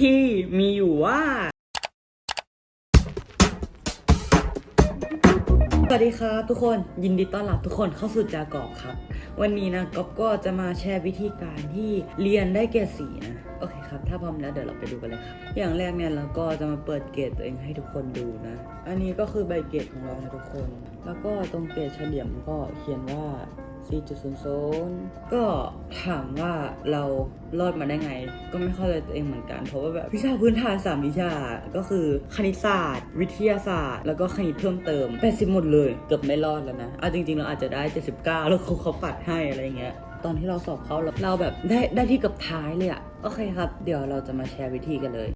ที่มีอยู่ว่า สวัสดีครับทุกคนยินดีต้อนรับทุกคนเข้าสู่จากอบครับ วันนี้นะก๊อฟก็จะมาแชร์วิธีการที่เรียนได้เกรดสีนะ โอเคครับ ถ้าพร้อมแล้วเดี๋ยวเราไปดูกันเลยครับ อย่างแรกเนี่ยเราก็จะมาเปิดเกรดตัวเองให้ทุกคนดูนะ อันนี้ก็คือใบเกรดของเรานะทุกคน แล้วก็ตรงเกรดเฉลี่ยมันก็เขียนว่า 4.00 ก็ถามว่าเรารอดมาได้ไง ก็ไม่เข้าใจตัวเองเหมือนกัน เพราะว่าแบบวิชาพื้นฐาน 3 วิชา ก็คือคณิตศาสตร์ วิทยาศาสตร์ แล้วก็คณิตเพิ่มเติม 80 หมดเลย เกือบไม่รอดแล้วนะอาจริงๆ เราอาจจะได้ 79 แล้วครูเขาปัดให้อะไรเงี้ยตอนที่เราสอบเขาเราแบบได้ได้ที่เกับท้ายเลยอะโอเคครับ เดี๋ยวเราจะมาแชร์วิธีกันเลย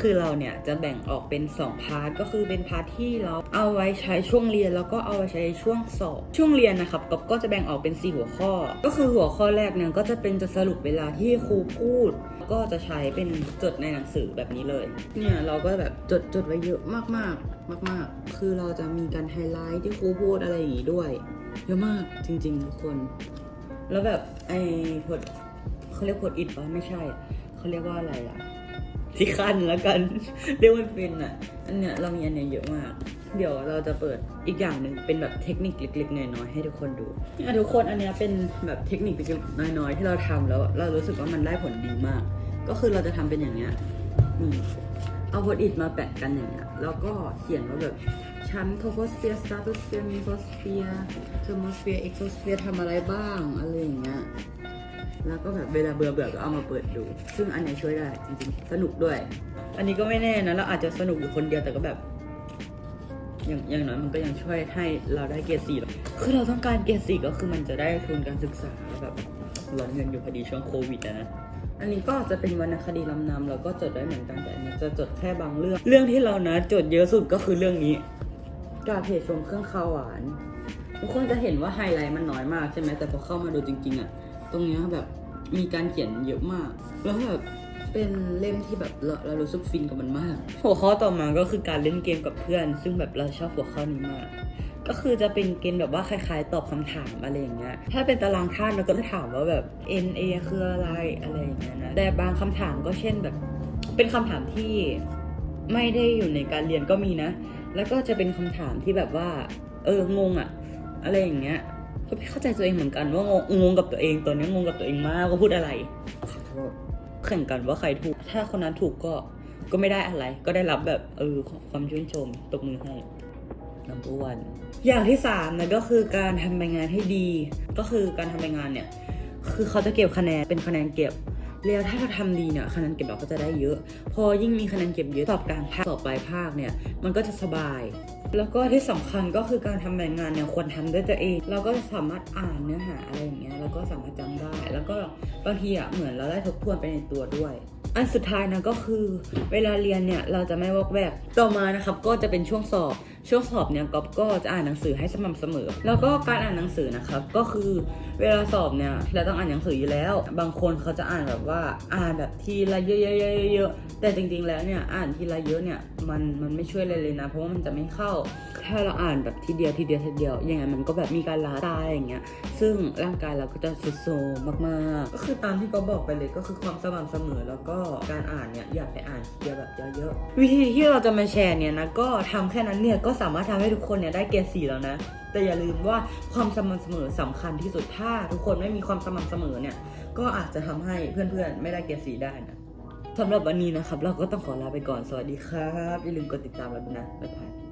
คือเราเนี่ยจะแบ่งออกเป็น 2 พาร์ทก็คือเป็นพาร์ทที่เราเอาไว้ใช้ช่วงเรียน แล้วก็เอาไว้ใช้ช่วงสอบช่วงเรียนนะครับก็ก็จะแบ่งออกเป็น 4 หัวข้อ ก็คือหัวข้อแรกเนี่ยก็จะเป็นจะสรุปเวลาที่ครูพูด ก็จะใช้เป็นจดในหนังสือแบบนี้เลย เนี่ยเราก็แบบจดจดไว้เยอะมากๆมาก ๆ คือเราจะมีการไฮไลท์ที่ครูพูดอะไรอย่างงี้ด้วยเยอะมากจริงๆทุกคน แล้วแบบไอ้พดเขาเรียกพดอิดปะไม่ใช่เขาเรียกว่าอะไรอะ ที่คันแล้วกันเรียกว่าฟินอะอันเนี้ยเรามีอันเนี้ยเยอะมาก เดี๋ยวเราจะเปิดอีกอย่างหนึ่งเป็นแบบเทคนิคเล็กๆน้อยๆให้ทุกคนดูเนี่ยทุกคนอันเนี้ยเป็นแบบเทคนิคเล็กๆน้อยๆที่เราทำแล้วเรารู้สึกว่ามันได้ผลดีมาก ก็คือเราจะทำเป็นอย่างเนี้ยนี่เอาพดอิดมาแปะกันอย่างเงี้ยแล้วก็เขียนว่าแบบ ชั้นโทโฟสเฟียร์สตาร์โตสเฟียร์มีโฟสเฟียร์เทอร์โมสเฟียร์เอ็กโซสเฟียร์ทำอะไรบ้างอะไรอย่างเงี้ยแล้วก็แบบเวลาเบื่อเบื่อก็เอามาเปิดดู ซึ่งอันนี้ช่วยได้จริงๆ สนุกด้วย อันนี้ก็ไม่แน่นะ เราอาจจะสนุกอยู่คนเดียวแต่ก็แบบ อย่างอย่างน้อยมันก็ยังช่วยให้เราได้เกรดสี่คือเราต้องการเกรดสี่ก็คือมันจะได้ทุนการศึกษาแบบร้อนเงินอยู่พอดีช่วงโควิดนะ อันนี้ก็จะเป็นวรรณคดีลำนำเราก็จดได้เหมือนกันแต่อันนี้จะจดแค่บางเรื่อง เรื่องที่เรานะจดเยอะสุดก็คือเรื่องนี้ กาเพจชมเครื่องข้าวหวาน ทุกคนจะเห็นว่าไฮไลท์มันน้อยมากใช่ไหมแต่พอเข้ามาดูจริงๆอะตรงเนี้ยแบบมีการเขียนเยอะมาก แล้วแบบเป็นเล่มที่แบบเราเรารู้สึกฟินกับมันมาก หัวข้อต่อมาก็คือการเล่นเกมกับเพื่อน ซึ่งแบบเราชอบหัวข้อนี้มาก ก็คือจะเป็นเกมแบบว่าคล้าย ๆ ตอบคำถามอะไรอย่างเงี้ย ถ้าเป็นตารางธาตุเราก็จะถามว่าแบบ N A คืออะไรอะไรอย่างเงี้ยนะ แต่บางคำถามก็เช่นแบบ เป็นคำถามที่ไม่ได้อยู่ในการเรียนก็มีนะ แล้วก็จะเป็นคำถามที่แบบว่า เอองงอะอะไรอย่างเงี้ยก็ไม่เข้าใจตัวเองเหมือนกันว่างงงงกับตัวเองตอนนี้งงกับตัวเองมากว่าพูดอะไรขอโทษแข่งกันว่าใครถูก ถ้าคนนั้นถูกก็ก็ไม่ได้อะไร ก็ได้รับแบบเออความชื่นชมตบมือให้ number one อย่างที่สามนะก็คือการทำใบงานให้ดี ก็คือการทำใบงานเนี่ย คือเขาจะเก็บคะแนนเป็นคะแนนเก็บ แล้วถ้าเราทำดีเนี่ยคะแนนเก็บเราก็จะได้เยอะ พอยิ่งมีคะแนนเก็บเยอะสอบกลางภาคสอบปลายภาคเนี่ยมันก็จะสบาย แล้วก็ที่สำคัญก็คือการทำใบงานเนี่ยควรทำด้วยตัวเอง เราก็สามารถอ่านเนื้อหาอะไรอย่างเงี้ยแล้วก็สามารถจำได้ แล้วก็บางทีอะเหมือนเราได้ทบทวนไปในตัวด้วยอันสุดท้ายนะก็คือเวลาเรียนเนี่ยเราจะไม่วอกแวกต่อมานะครับก็จะเป็นช่วงสอบ ช่วงสอบเนี่ยก๊อฟก็จะอ่านหนังสือให้สม่ำเสมอ แล้วก็การอ่านหนังสือนะครับก็คือเวลาสอบเนี่ยเราต้องอ่านหนังสืออยู่แล้ว บางคนเขาจะอ่านแบบว่าอ่านแบบทีละเยอะๆๆๆแต่จริงๆแล้วเนี่ยอ่านทีละเยอะเนี่ยมันมันไม่ช่วยเลยเลยนะ เพราะว่ามันจะไม่เข้า ถ้าเราอ่านแบบทีเดียวทีเดียวทีเดียวยังไงมันก็แบบมีการล้าตายอย่างเงี้ยซึ่งร่างกายเราก็จะสุดโทมมากๆ ก็คือตามที่ก็บอกไปเลยก็คือความสม่ำเสมอแล้วก็การอ่านเนี่ยอย่าไปอ่านทีเดียวแบบเยอะๆวิธีที่เราจะมาแชร์เนี่ยนะก็ทำแค่นั้นเนี่ยก็สามารถทำให้ทุกคนเนี่ยได้เกรดสีแล้วนะ แต่อย่าลืมว่าความสม่ำเสมอสำคัญที่สุด ถ้าทุกคนไม่มีความสม่ำเสมอเนี่ย ก็อาจจะทำให้เพื่อนๆ ไม่ได้เกรดสีได้นะสำหรับวันนี้นะครับ เราก็ต้องขอลาไปก่อน สวัสดีครับ อย่าลืมกดติดตามเราด้วยนะบ๊ายบาย